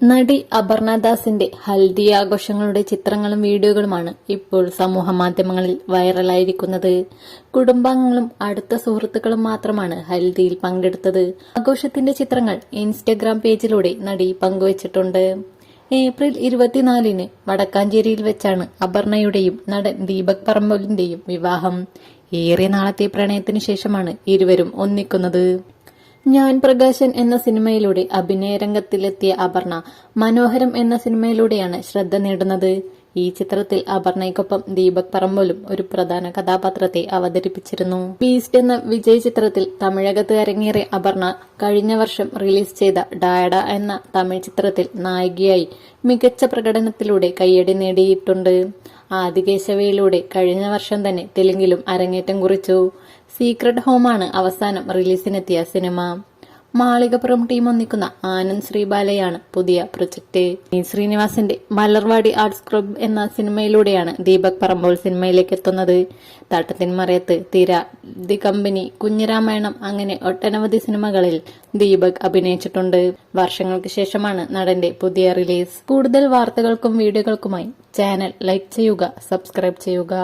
നടി അപർണദാസിന്റെ ഹൽദി ആഘോഷങ്ങളുടെ ചിത്രങ്ങളും വീഡിയോകളുമാണ് ഇപ്പോൾ സമൂഹ മാധ്യമങ്ങളിൽ വൈറലായിരിക്കുന്നത്. കുടുംബാംഗങ്ങളും അടുത്ത സുഹൃത്തുക്കളും മാത്രമാണ് ഹൽദിയിൽ പങ്കെടുത്തത്. ആഘോഷത്തിന്റെ ചിത്രങ്ങൾ ഇൻസ്റ്റഗ്രാം പേജിലൂടെ നടി പങ്കുവച്ചിട്ടുണ്ട്. ഏപ്രിൽ ഇരുപത്തിനാലിന് വടക്കാഞ്ചേരിയിൽ വെച്ചാണ് അപർണയുടെയും നടൻ ദീപക് പറമ്പലിന്റെയും വിവാഹം. ഏറെ നാളത്തെ പ്രണയത്തിനു ശേഷമാണ് ഇരുവരും ഒന്നിക്കുന്നത്. ഞാൻ പ്രകാശൻ എന്ന സിനിമയിലൂടെ അഭിനയരംഗത്തിലെത്തിയ അപർണ മനോഹരം എന്ന സിനിമയിലൂടെയാണ് ശ്രദ്ധ നേടുന്നത്. ഈ ചിത്രത്തിൽ അപർണയ്ക്കൊപ്പം ദീപക് പറമ്പോലും ഒരു പ്രധാന കഥാപാത്രത്തെ അവതരിപ്പിച്ചിരുന്നു. ബീസ്റ്റ് എന്ന വിജയ് ചിത്രത്തിൽ തമിഴകത്ത് അരങ്ങേറിയ അപർണ കഴിഞ്ഞ വർഷം റിലീസ് ചെയ്ത ഡാഡ എന്ന തമിഴ് ചിത്രത്തിൽ നായികയായി മികച്ച പ്രകടനത്തിലൂടെ കയ്യടി നേടിയിട്ടുണ്ട്. ആദികേശവയിലൂടെ കഴിഞ്ഞ വർഷം തന്നെ തെലുങ്കിലും അരങ്ങേറ്റം കുറിച്ചു. സീക്രട്ട് ഹോമാണ് അവസാനം റിലീസിനെത്തിയ സിനിമ. മാളികപ്പുറം ടീം ഒന്നിക്കുന്ന ആനന്ദ് ശ്രീബാലയാണ് പുതിയ പ്രൊജക്ട്. ശ്രീനിവാസിന്റെ മലർവാടി ആർട്സ് ക്ലബ് എന്ന സിനിമയിലൂടെയാണ് ദീപക് പറമ്പോൾ സിനിമയിലേക്ക് എത്തുന്നത്. തട്ടത്തിൻ മറയത്ത് തിര ദി കമ്പനി കുഞ്ഞിരാമായണം അങ്ങനെ ഒട്ടനവധി സിനിമകളിൽ ദീപക് അഭിനയിച്ചിട്ടുണ്ട്. വർഷങ്ങൾക്ക് ശേഷമാണ് നടന്റെ പുതിയ റിലീസ്. കൂടുതൽ വാർത്തകൾക്കും വീഡിയോകൾക്കുമായി ചാനൽ ലൈക്ക് ചെയ്യുക സബ്സ്ക്രൈബ് ചെയ്യുക.